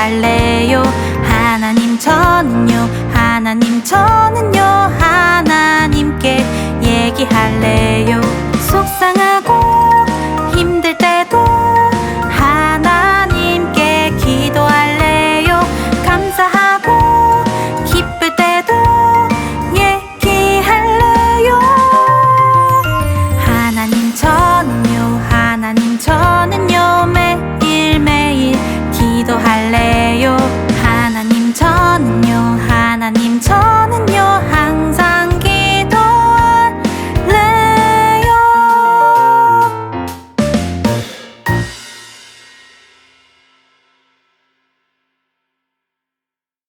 할래요. 하나님 저는요. 하나님 저는요. 하나님께 얘기할래요.